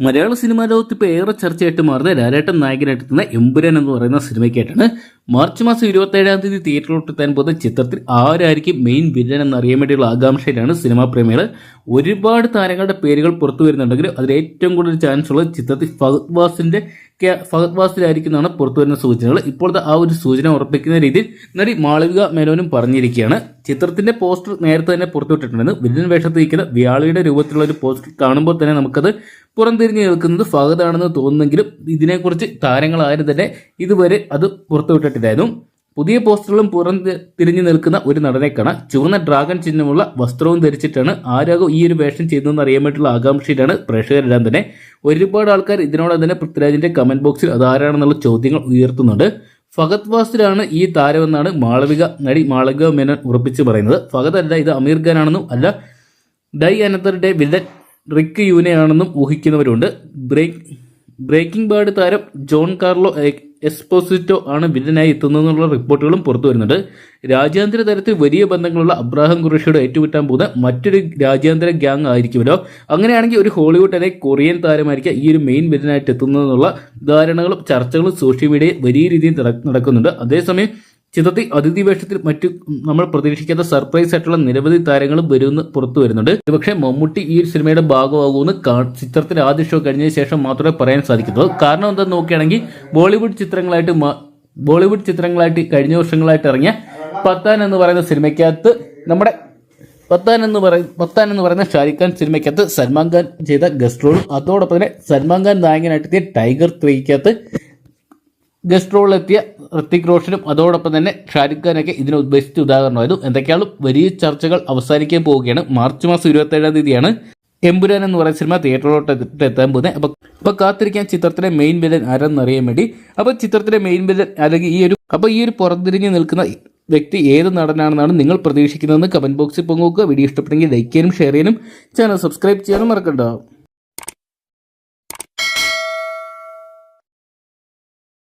മലയാള cinema ലോകത്ത് ഇപ്പോൾ ഏറെ ചർച്ചയായിട്ട് മാറുന്ന ലാലേട്ടൻ നായകനായിട്ടെത്തുന്ന എമ്പുരാൻ എന്ന് പറയുന്ന സിനിമയ്ക്കായിട്ടാണ്. മാർച്ച് മാസം ഇരുപത്തേഴാം തീയതി തിയേറ്ററിലോട്ട് എത്താൻ പോകുന്ന ചിത്രത്തിൽ ആരായിരിക്കും മെയിൻ വില്ലൻ എന്ന് അറിയാൻ വേണ്ടിയുള്ള ആകാംക്ഷയിലാണ് സിനിമാ പ്രേമികൾ. ഒരുപാട് താരങ്ങളുടെ പേരുകൾ പുറത്തു വരുന്നുണ്ടെങ്കിലും അതിൽ ഏറ്റവും കൂടുതൽ ചാൻസ് ഉള്ളത് ചിത്രത്തിൽ ഫഹദ് വാസിന്റെ ഫഹദ് വാസിലായിരിക്കും എന്നാണ് പുറത്തു വരുന്ന സൂചനകൾ. ഇപ്പോഴത്തെ ആ ഒരു സൂചന ഉറപ്പിക്കുന്ന രീതിയിൽ നടി മാളവിക മേനോനും പറഞ്ഞിരിക്കുകയാണ്. ചിത്രത്തിന്റെ പോസ്റ്റർ നേരത്തെ തന്നെ പുറത്തുവിട്ടിട്ടുണ്ടെന്ന്. വില്ലൻ വേഷത്തിരിക്കുന്ന വ്യാളിയുടെ രൂപത്തിലുള്ള ഒരു പോസ്റ്റർ കാണുമ്പോൾ തന്നെ നമുക്കത് പുറംതിരിഞ്ഞ് നിൽക്കുന്നത് ഫഹദാണെന്ന് തോന്നുന്നെങ്കിലും ഇതിനെക്കുറിച്ച് താരങ്ങളായാലും തന്നെ ഇതുവരെ അത് പുറത്തുവിട്ടിട്ടില്ലായിരുന്നു. പുതിയ പോസ്റ്ററിലും പുറം തിരിഞ്ഞു നിൽക്കുന്ന ഒരു നടനെ കാണാം ചുവന്ന ഡ്രാഗൺ ചിഹ്നമുള്ള വസ്ത്രവും ധരിച്ചിട്ടാണ് ആരാകും ഈ ഒരു വേഷം ചെയ്തതെന്ന് അറിയാൻ വേണ്ടിയുള്ള ആകാംക്ഷയിലാണ് പ്രേക്ഷകരെല്ലാം തന്നെ. ഒരുപാട് ആൾക്കാർ ഇതിനോടൊപ്പം തന്നെ പൃഥ്വിരാജിന്റെ കമന്റ് ബോക്സിൽ അതാരാണെന്നുള്ള ചോദ്യങ്ങൾ ഉയർത്തുന്നുണ്ട്. ഫഗത് വാസിലാണ് ഈ താരമെന്നാണ് മാളവിക നടി മാളവിക മേനോൻ ഉറപ്പിച്ച് പറയുന്നത്. ഫഗത് അല്ല ഇത് അമീർ ഖാനാണെന്നും അല്ല ഡൈ അനന്തറുടെ വില്ലൻ റിക്ക് യൂനെയാണെന്നും ഊഹിക്കുന്നവരുണ്ട്. ബ്രേക്ക് ബ്രേക്കിംഗ് ബാഡ് താരം ജോൺ കാർലോ എസ്പോസിറ്റോ ആണ് വില്ലനായി എത്തുന്നതെന്നുള്ള റിപ്പോർട്ടുകളും പുറത്തു വരുന്നുണ്ട്. രാജ്യാന്തര തലത്തിൽ വലിയ ബന്ധങ്ങളുള്ള അബ്രാഹം ഖുറേഷിയോട് ഏറ്റുമുട്ടാൻ പോകുന്ന മറ്റൊരു രാജ്യാന്തര ഗ്യാങ് ആയിരിക്കുമല്ലോ. അങ്ങനെയാണെങ്കിൽ ഒരു ഹോളിവുഡ് അല്ലെങ്കിൽ കൊറിയൻ താരമായിരിക്കും ഈ ഒരു മെയിൻ വില്ലനായിട്ട് എത്തുന്നതെന്നുള്ള ധാരണകളും ചർച്ചകളും സോഷ്യൽ മീഡിയയിൽ വലിയ രീതിയിൽ നടക്കുന്നുണ്ട്. അതേസമയം ചിത്രത്തിൽ അതിഥി വേഷത്തിൽ മറ്റു നമ്മൾ പ്രതീക്ഷിക്കാത്ത സർപ്രൈസ് ആയിട്ടുള്ള നിരവധി താരങ്ങളും വരുമെന്ന് പുറത്തു വരുന്നുണ്ട്. പക്ഷേ മമ്മൂട്ടി ഈ സിനിമയുടെ ഭാഗമാകുമെന്ന് ചിത്രത്തിൽ ആദ്യ ഷോ കഴിഞ്ഞതിന് ശേഷം മാത്രമേ പറയാൻ സാധിക്കുന്നുള്ളൂ കാരണം എന്താണെന്ന് നോക്കുകയാണെങ്കിൽ ബോളിവുഡ് ചിത്രങ്ങളായിട്ട് ബോളിവുഡ് ചിത്രങ്ങളായിട്ട് കഴിഞ്ഞ വർഷങ്ങളായിട്ട് ഇറങ്ങിയ പത്താൻ എന്ന് പറയുന്ന സിനിമയ്ക്കകത്ത് നമ്മുടെ പത്താൻ എന്ന് പറയുന്ന പത്താൻ എന്ന് പറയുന്ന ഷാരിഖ് ഖാൻ സിനിമയ്ക്കകത്ത് സൽമാൻ ഖാൻ ചെയ്ത ഗസ്റ്റ് റോളും അതോടൊപ്പം തന്നെ സൽമാൻ ഖാൻ നായകനായിട്ടെത്തിയ ടൈഗർ ത്രീക്കകത്ത് ഗസ്റ്റ് റോളിലെത്തിയ ഋത്തിക് റോഷനും അതോടൊപ്പം തന്നെ ഷാരുഖ് ഖാനൊക്കെ ഇതിനെ ഉദ്ദേശിച്ച ഉദാഹരണമായിരുന്നു. എന്തൊക്കെയാണ് വലിയ ചർച്ചകൾ അവസാനിക്കാൻ പോവുകയാണ്. മാർച്ച് മാസം ഇരുപത്തേഴാം തീയതിയാണ് എമ്പുരാൻ എന്ന് പറയുന്ന സിനിമ തിയേറ്ററിലോട്ട് എത്തി- എത്താൻ പോകുന്നത്. അപ്പോൾ അപ്പോൾ കാത്തിരിക്കാൻ ചിത്രത്തിലെ മെയിൻ വില്ലൻ ആരാന്ന് അറിയാൻ വേണ്ടി. അപ്പോൾ ചിത്രത്തിലെ മെയിൻ വില്ലൻ അല്ലെങ്കിൽ ഈ ഒരു അപ്പോൾ ഈ ഒരു പുറത്തിരിഞ്ഞ് നിൽക്കുന്ന വ്യക്തി ഏത് നടനാണെന്നാണ് നിങ്ങൾ പ്രതീക്ഷിക്കുന്നതെന്ന് കമന്റ് ബോക്സിൽ പങ്കുവെക്കുക. വീഡിയോ ഇഷ്ടപ്പെട്ടെങ്കിൽ ലൈക്ക് ചെയ്യാനും ഷെയർ ചെയ്യാനും. ചാനൽ സബ്സ്ക്രൈബ് ചെയ്യാനും മറക്കണ്ട.